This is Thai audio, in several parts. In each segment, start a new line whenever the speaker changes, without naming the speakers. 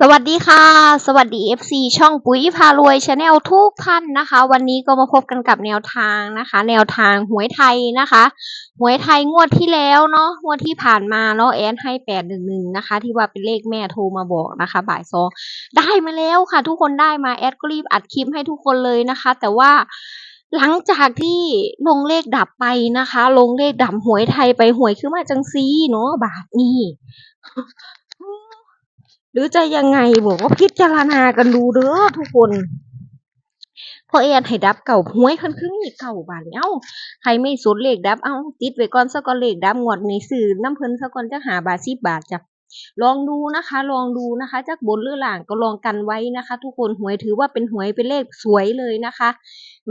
สวัสดีค่ะ สวัสดี FC ช่องปุ๋ยพารวยชาแนลทุกท่านนะคะ วันนี้ก็มาพบกันกับแนวทางนะคะ แนวทางหวยไทยนะคะหวยไทยงวดที่แล้วเนาะงวดที่ผ่านมาเนาะแอนให้แปดหนึ่งหนึ่งนะคะ ที่ว่าเป็นเลขแม่โทรมาบอกนะคะ บ่ายสองได้มาแล้วค่ะ ทุกคนได้มาแอดก็รีบอัดคลิปให้ทุกคนเลยนะคะ แต่ว่าหลังจากที่ลงเลขดับไปนะคะ ลงเลขดับหวยไทยไปหวยคือมาจังซีเนาะบาทนี้ หรือจะยังไงบอกว่าพิจารณากันดูเด้อทุกคนพอแอนให้ดับเก่าหวยเพิ่นคือมีเก่าบาดนี้เอ้าใครไม่สุดเลขดับเอ้าติดไว้ก่อนซะก่อนเลขดับงวดนี้ซื้อน้ำเพิ่นซะก่อนจะหาบาทสิบบาทจ้ะ ลองดูนะคะ ลองดูนะคะจากบนหรือหล่างก็ลองกันไว้นะคะ ทุกคนหวยถือว่าเป็นหวยเป็นเลขสวยเลยนะคะ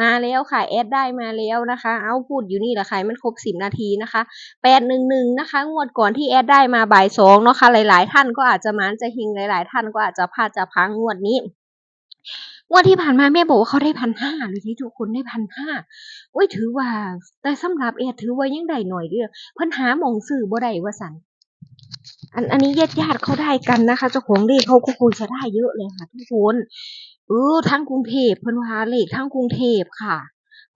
มาแล้วค่ะแอดได้มาแล้วนะคะ เอาพูดอยู่นี่แหละค่ะให้มันครบ10นาทีนะคะแปดหนึ่งหนึ่งนะคะ งวดก่อนที่แอดได้มาบ่ายสองเนาะค่ะหลาย ๆ ท่านก็อาจจะมานจะหิงหลาย ๆ ท่านก็อาจจะพลาดจะพังงวดนี้งวดที่ผ่านมาแม่บอกว่าเขาได้พันห้าเลยที่ทุกคนได้พันห้าโอ้ยถือว่า แต่สำหรับแอดถือว่ายังได้หน่อยเด้อเพิ่นหาหมองซื้อบ่ได้ว่าสัน อันอันนี้ญาติญาติเขาได้กันนะคะเจ้าของเลขเขาก็คงจะได้เยอะเลยค่ะทุกคนเออทั้งกรุงเทพเพิ่นว่าเลขทั้งกรุงเทพค่ะ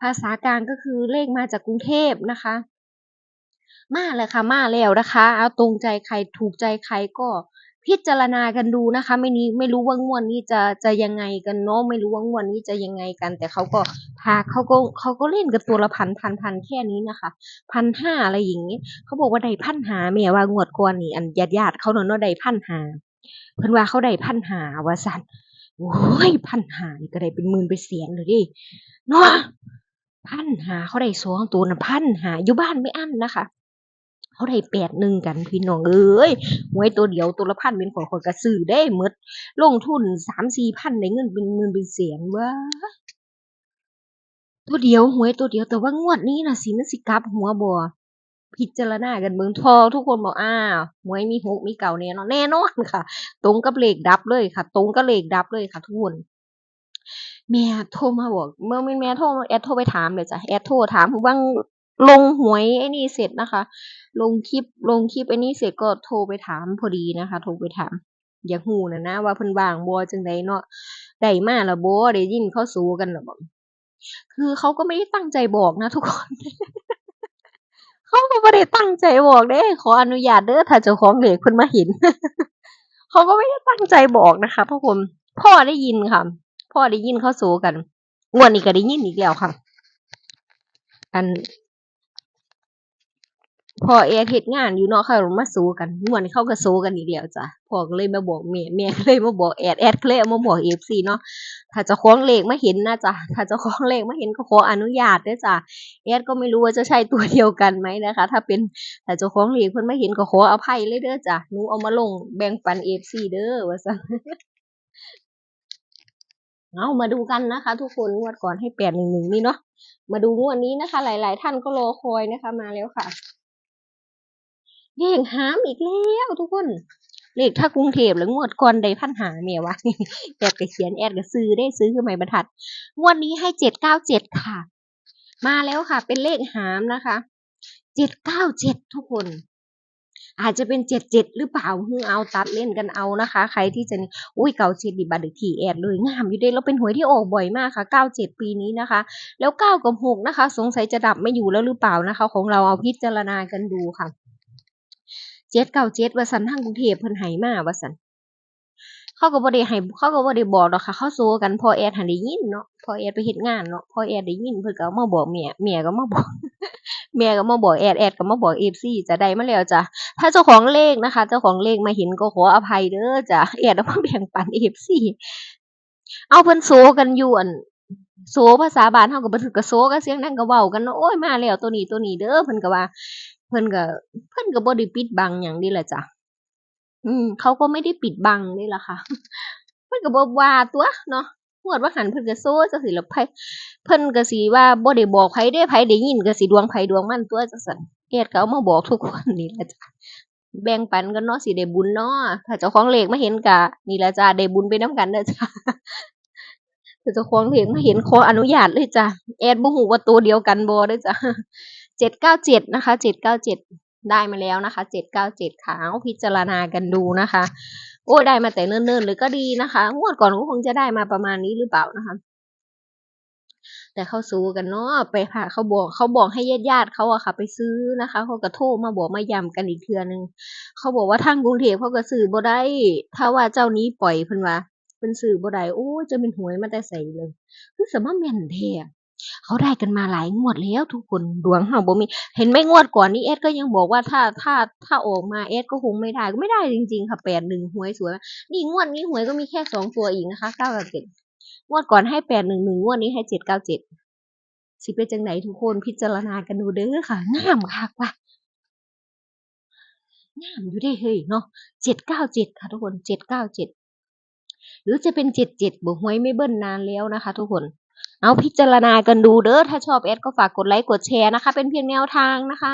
ภาษากลางก็คือเลขมาจากกรุงเทพนะคะ มาเลยค่ะมาแล้วนะคะ เอาตรงใจใครถูกใจใครก็ พิจารณากันดูนะคะ ไม่นี้ไม่รู้ว่างวดนี้จะจะยังไงกันเนาะไม่รู้ว่างวดนี้จะยังไงกัน แต่เขาก็พาเขาก็เขาก็เล่นกันตัวละพันพันพันแค่นี้นะคะพันห้าอะไรอย่างนี้เขาบอกว่าได้พันหาแม่ว่างวดก่อนนี่อันญาติญาติเขาเนาะเนาะได้พันหาเพิ่นว่าเขาได้พันหาว่าสันโอ้ยพันหานี่ก็ได้เป็นหมื่นเป็นแสนเลยดิเนาะพันหาเขาได้สองตัวนะพันหาอยู่บ้านไม่อั้นนะคะ เขาได้แปดหนึ่งกันพี่น้องเอ้ยหวยตัวเดียวตัวละพันเป็นของคนกระซื้อได้หมดลงทุนสามสี่พันได้เงินเป็นหมื่นเป็นแสนเว้าตัวเดียวหวยตัวเดียวแต่ว่างวดนี้นะสิมันสิกลับหัวบ่พิจารณากันเบิ่งทอทุกคนบอกอ้าวหวยมีหกมีเก่าแน่นอนแน่นอนค่ะ ตรงกับเลขดับเลยค่ะ ตรงกับเลขดับเลยค่ะทุกคนแม่โทรมาบอกเมื่อแม่โทรแอดโทรไปถามเลยจ้ะแอดโทรถามว่าง ลงหวยไอ้นี่เสร็จนะคะ ลงคลิปลงคลิปไอ้นี่เสร็จก็โทรไปถามพอดีนะคะ โทรไปถาม อยากฮู้น่ะนะว่าเพิ่นวางบ่จังไดเนาะได้มาล้วบ่ได้ยินเขาสู้กันน่ะบ่คือเขาก็ไม่ได้ตั้งใจบอกนะ ทุกคนเขาก็บ่ได้ตั้งใจบอกเด้ขออนุญาตเด้อถ้าเจ้าของเลขเพิ่นมาเห็นเขาก็ไม่ได้ตั้งใจบอกนะคะทุกคนพ่อได้ยินค่ะ พ่อได้ยินเขาสู้กันงวดนี้ก็ได้ยินอีกแล้วค่ะ อัน พอแอร์เฮ็ดงานอยู่เนาะเขามาสู้กันม่วนเข้าก็สู้กันอีกแล้วจ้ะพ่อก็เลยมาบอกแม่แม่ก็เลยมาบอกแอดแอดก็เลยมาบอก FC เนาะถ้าเจ้าของเลขมาเห็นนะจ๊ะถ้าเจ้าของเลขมาเห็นก็ขออนุญาตด้อจ้ะแอดก็ไม่รู้ว่าจะใช่ตัวเดียวกันไหมนะคะ ถ้าเป็นถ้าเจ้าของเลขเพิ่นมาเห็นก็ขออภัยเลยเด้อจ้ะหนูเอามาลงแบ่งปัน FC เด้อว่าซั่นเอามาดูกันนะคะ ทุกคนงวดก่อนให้แปดหนึ่งหนึ่งนี่เนาะมาดูงวดนี้นะคะ หลาย ๆ ท่านก็รอคอยนะคะมาแล้วค่ะ เลขหามอีกแล้วทุกคนเลขถ้ากรุงเทพหรืองวดก่อนได้พันหาเมียวะแอดก็เขียนแอดก็ซื้อได้ซื้อคือไม่บรรทัดงวดนี้ให้เจ็ดเก้าเจ็ดค่ะ มาแล้วค่ะ เป็นเลขหามนะคะเจ็ดเก้าเจ็ดทุกคน อาจจะเป็นเจ็ดเจ็ดหรือเปล่าเพิ่งเอาตัดเล่นกันเอานะคะ ใครที่จะนี่อุ้ยเก้าเจ็ดดิบัตรทีแอดเลยงามอยู่ด้แล้วเป็นหวยที่ออกบ่อยมากค่ะเก้าเจ็ดปีนี้นะคะ แล้วเก้ากับหกนะคะ สงสัยจะดับไม่อยู่แล้วหรือเปล่านะคะ ของเราเอาพิจารณากันดูค่ะ เจ็ดเก้าเจ็ดว่าสันทางกรุงเทพเพิ่นไหมาว่าสันเขาก็บ่ได้ให้เขาก็บ่ได้บอกหรอกค่ะ เขาโซกันพอแอดหันได้ยินเนาะพอแอดไปเฮ็ดงานเนาะพอแอดได้ยินเพิ่นก็มาบอกแม่แม่ก็มาบอกแม่ก็มาบอกแอดแอดก็มาบอก FC จะได้มาแล้วจ้ะถ้าเจ้าของเลขนะคะ เจ้าของเลขมาเห็นก็ขออภัยเด้อจ้ะแอดเอามาแบ่งปัน FC เอาเพิ่นโซกันอยู่อั่นโซภาษาบ้านเฮาก็บ่ถือก็โซกันเสียงดังก็เว้ากันเนาะโอ๊ยมาแล้วตัวนี้ตัวนี้เด้อเพิ่นก็ว่า เพิ่นก็เพิ่นก็บ่ได้ปิดบังหยังนี่แหละจ้ะ อืม เขาก็ไม่ได้ปิดบังนี่แหละค่ะ เพิ่นก็บ่ว่าตัวเนาะงวดว่าหันเพิ่นก็โซจังซี่ล่ะไผเพิ่นก็สิว่าบ่ได้บอกไผเด้ไผได้ยินก็สิดวงไผดวงมันตัวจังซั่นแอดก็เอามาบอกทุกคนนี่แหละจ้ะ แบ่งปันกันเนาะสิได้บุญเนาะถ้าเจ้าของเลขมาเห็นก็นี่แหละจ้ะได้บุญไปนำกันเด้อจ้ะถ้าเจ้าของเลขมาเห็นขออนุญาตเลยจ้ะแอดบ่ฮู้ว่าตัวเดียวกันบ่เด้อจ้ะ 797นะคะ797ได้มาแล้วนะคะเจ็ดเก้าเจ็ดค่ะเอาพิจารณากันดูนะคะ โอ้ได้มาแต่เนิ่นๆเลยก็ดีนะคะงวดก่อนก็คงจะได้มาประมาณนี้หรือเปล่านะคะ แต่เขาสู้กันเนาะไปค่ะเขาบอกเขาบอกให้ญาติญาติเขาอะค่ะ ไปซื้อนะคะเขาก็โทรมาบอกมาย้ำกันอีกเทื่อนึงเขาบอกว่าทางกรุงเทพเขาก็ซื้อบ่ได้ถ้าว่าเจ้านี้ปล่อยเพิ่นว่าเพิ่นซื้อบ่ได้โอ้จะเป็นหวยมาแต่ใส่เลย คือสมมาแม่นแท้อะ เขาได้กันมาหลายงวดแล้วทุกคนดวงเฮาบ่มี เห็นไหม่งวดก่อนนี้เอสก็ยังบอกว่าถ้าถ้าถ้าออกมาเอสก็คงไม่ได้ก็ไม่ได้จริงๆค่ะแปดหนึ่งหวยสวยนี่งวดนี้หวยก็มีแค่สองตัวอีกนะคะเก้ากับเจ็ดงวดก่อนให้แปดหนึ่งหนึ่งงวดนี้ให้เจ็ดเก้าเจ็ดสิเป็นจังไหนทุกคนพิจารณากันดูเด้อค่ะงามคักว่ะงามอยู่ได้เฮ้ยเนาะเจ็ดเก้าเจ็ดค่ะทุกคนเจ็ดเก้าเจ็ดหรือจะเป็นเจ็ดเจ็ดบวกหวยไม่เบิ้ลนานแล้วนะคะ ทุกคน เอาพิจารณากันดูเด้อถ้าชอบแอดก็ฝากกดไลค์กดแชร์นะคะ เป็นเพียงแนวทางนะคะ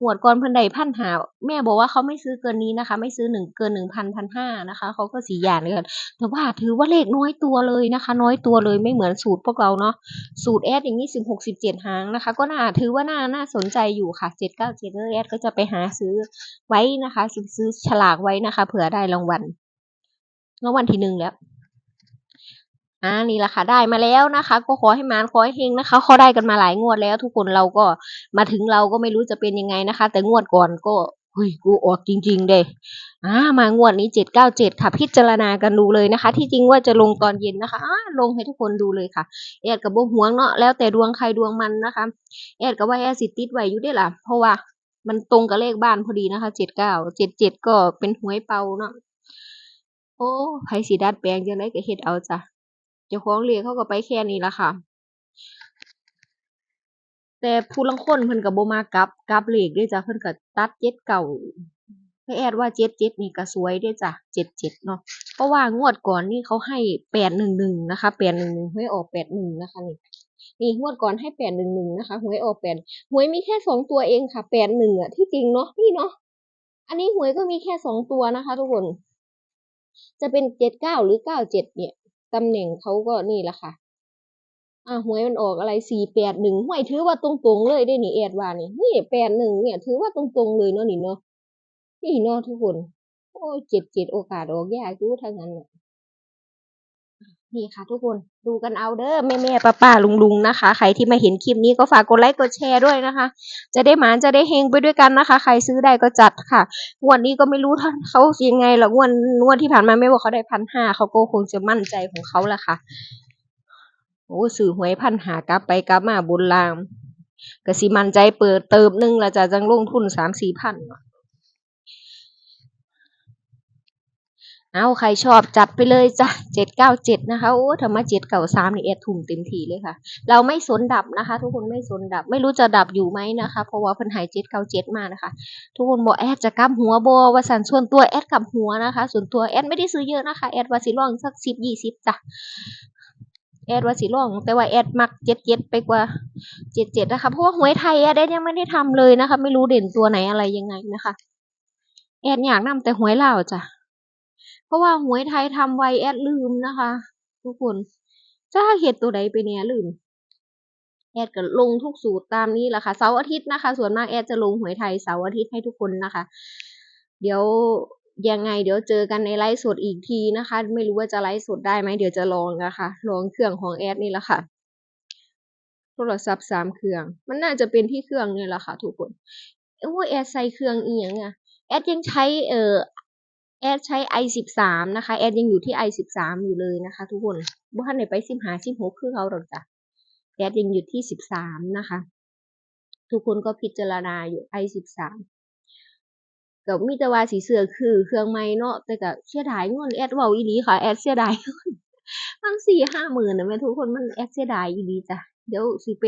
หวดก่อนพิ่นใดพันหาแม่บอกว่าเขาไม่ซื้อเกินนี้นะคะ ไม่ซื้อหนึ่งเกินหนึ่งพันพันห้านะคะเขาก็สี่อย่างเลยแต่ว่าถือว่าเลขน้อยตัวเลยนะคะ น้อยตัวเลยไม่เหมือนสูตรพวกเราเนาะสูตรแอดอย่างนี้สิบหกสิบเจ็ดหางนะคะ ก็น่าถือว่าน่าน่าสนใจอยู่ค่ะเจ็ดเก้าเจ็ดแอดก็จะไปหาซื้อไว้นะคะ ซื้อซื้อฉลากไว้นะคะ เผื่อได้รางวัลรางวัลที่หนึ่งแล้ว อ่านี่แหละค่ะได้มาแล้วนะคะ ก็ขอให้มานขอให้เฮงนะคะเขาได้กันมาหลายงวดแล้ว ทุกคนเราก็มาถึงเราก็ไม่รู้จะเป็นยังไงนะคะ แต่งวดก่อนก็เฮ้ยกูออกจริง ๆ เด้อ่ามางวดนี้เจ็ดเก้าเจ็ดค่ะ พิจารณากันดูเลยนะคะ ที่จริงว่าจะลงตอนเย็นนะคะอ่าลงให้ทุกคนดูเลยค่ะ แอดกับโบหวงเนาะแล้วแต่ดวงใครดวงมันนะคะ แอดกับว่าแอดสิติดไว้อยู่ได้ล่ะเพราะว่ามันตรงกับเลขบ้านพอดีนะคะเจ็ดเก้าเจ็ดเจ็ดก็เป็นหวยเป่าเนาะโอ้ไผสีดัดแปลงจังไดก็เฮ็ดเอาจ้ะ เจ้าของเรียกเขาก็ไปแค่นี้ละค่ะ แต่ผู้ลังคนเพิ่นก็บ่มากับกลับเลขด้จ้ะเพิ่นก็ตัดเจ็ดเก่าให้แอดว่าเจ็ดเจ็ดนี่ก็สวยด้จ้ะเจ็ดเจ็ดเนาะเพราะว่างวดก่อนนี่เขาให้แปดหนึ่งหนึ่งนะคะแปดหนึ่งหนึ่งหวยออกแปดหนึ่งนะคะนี่นี่งวดก่อนให้แปดหนึ่งหนึ่งนะคะหวยออกแปดหวยมีแค่สองตัวเองค่ะแปดหนึ่งอะที่จริงเนาะนี่เนาะอันนี้หวยก็มีแค่สองตัวนะคะ ทุกคน จะเป็นเจ็ดเก้าหรือเก้าเจ็ดเนี่ย ตำแหน่งเขาก็นี่แหละค่ะ อ่าหวยมันออกอะไรสี่แปดหนึ่งหวยถือว่าตรงๆเลยได้นี่แอดว่านี่นี่แปดหนึ่งเนี่ย ถือว่าตรงๆเลยเนาะนี่เนาะนี่เนาะทุกคน โอ้เจ็ดเจ็ดโอกาสออกยากอยู่ทั้งนั้นน่ะ นี่ค่ะทุกคนดูกันเอาเด้อแม่แม่ป้าป้าลุงลุงๆนะคะ ใครที่มาเห็นคลิปนี้ก็ฝากกดไลค์กดแชร์ด้วยนะคะ จะได้หมานจะได้เฮงไปด้วยกันนะคะ ใครซื้อได้ก็จัดค่ะงวดนี้ก็ไม่รู้ท่านเขายังไงหรอกงวดงวดที่ผ่านมาไม่บอกเขาได้พันห้าเขาก็คงจะมั่นใจของเขาแหละค่ะโอ้สื่อหวยพันหากลับไปกลับมาบนรางก็สิมันใจเปิดเติมนึงละจะจังลงทุนสามสี่พันเเอาใครชอบจัดไปเลยจ้ะเจ็ดเก้าเจ็ดนะคะโอ้ธรรมะเจ็ดเก้าสามนี่เอ็ดทุ่มเต็มทีเลยค่ะ เราไม่สนดับนะคะ ทุกคนไม่สนดับ ไม่รู้จะดับอยู่ไหมนะคะ เพราะว่าเพิ่นหายเจ็ดเก้าเจ็ดมานะคะ ทุกคนบอกแอดจะกำหัวโบว่าสันส่วนตัวแอดกำหัวนะคะ ส่วนตัวแอดไม่ได้ซื้อเยอะนะคะแอดว่าสิลองสักสิบยี่สิบจ้ะแอดว่าสิลอง แต่ว่าแอดมักเจ็ดเจ็ดไปกว่าเจ็ดเจ็ดนะคะเพราะว่าหวยไทยแอดยังไม่ได้ทำเลยนะคะ ไม่รู้เด่นตัวไหนอะไรยังไงนะคะ แอดอยากนำแต่หวยเหล่าจ้ะ เพราะว่าหวยไทยทำไวแอดลืมนะคะ ทุกคนจ้าเห็ดตัวใดไปเนี่ยลืม แอดก็ลงทุกสูตรตามนี้แหละค่ะเสาร์อาทิตย์นะคะ ส่วนมากแอดจะลงหวยไทยเสาร์อาทิตย์ให้ทุกคนนะคะ เดี๋ยวยังไงเดี๋ยวเจอกันในไลฟ์สดอีกทีนะคะ ไม่รู้ว่าจะไลฟ์สดได้ไหมเดี๋ยวจะลองนะคะลองเครื่องของแอดนี่แหละค่ะโทรศัพท์สามเครื่อง มันน่าจะเป็นที่เครื่องนี่แหละค่ะ ทุกคนโอ้ยแอดใส่เครื่องอียงอะแอดยังใช้เอ่อ แอดใช้ i สิบสามนะคะแอดยังอยู่ที่ i สิบสามอยู่เลยนะคะ ทุกคนบ่ทันได้ไปสิบหาสิบหกคือเขาหรอกจ้ะแอดยังอยู่ที่สิบสามนะคะ ทุกคนก็พิจารณาอยู่ i สิบสามก็มีต่ว่าสีเสือคือเครื่องไม้เนาะแต่ก็เสียดายเงินแอดว้าอีหลีค่ะแอดเสียดายเงินมันสี่ห้าหมื่นนะแม่ทุกคนมันแอดเสียดายอีหลีจ้ะเดี๋ยวสิไป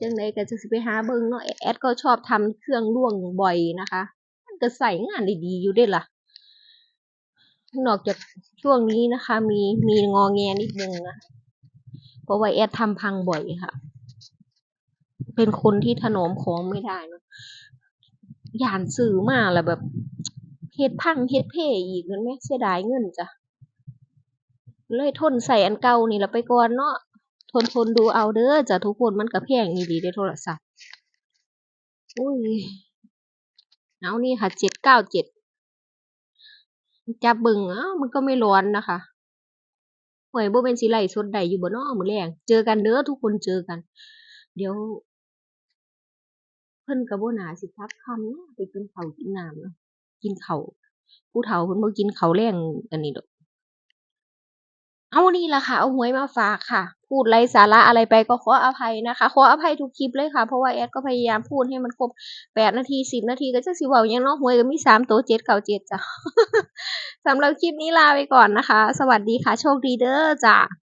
จังไดก็จะสิไปหาเบิ่งเนาะแอดก็ชอบทำเครื่องร่วงบ่อยนะคะ มันก็ใส่งานได้ดีอยู่ด้ล่ะ นอกจากช่วงนี้นะคะ มีมีงอแงนิดนึงนะเพราะว่าแอดทำพังบ่อยค่ะ เป็นคนที่ถนอมของไม่ได้เนอะย่านซื้อมาแล้วแบบเฮ็ดพังเฮ็ดเพ่อีกนั่นแหมเสียดายเงินจ้ะเลยทนใส่อันเก่านี่ละไปก่อนเนาะทนทนดูเอาเด้อจ้ะทุกคนมันก็แพงอีหลีเด้โทรศัพท์อุ้ยเอานี่ค่ะเจ็ดเก้าเจ็ด จับเบิ่งอ้ามันก็ไม่ร้อนนะคะหวยบ่เป็นสีไลฟ์สดใดอยู่บ่เนาะมื้อแรงเจอกันเด้อทุกคนเจอกัน เดี๋ยว เพิ่นกับ่น่าสิทักคำนะไปกินเขากินน้ำเนาะกินเขาผู้เฒ่าเพิ่นบ่กินเขาแรงอันนี้ดอก เอานี่ละค่ะ เอาหวยมาฝากค่ะ พูดไรสาระอะไรไปก็ขออภัยนะคะ ขออภัยทุกคลิปเลยค่ะ เพราะว่าแอดก็พยายามพูดให้มันครบแปดนาทีสิบนาทีก็จะสิเว้ายังนอกหวยก็มีสามโตวเจ็ดเก่าเจ็ดจ้ะสำหรับคลิปนี้ลาไปก่อนนะคะ สวัสดีค่ะ โชคดีเด้อจ้ะ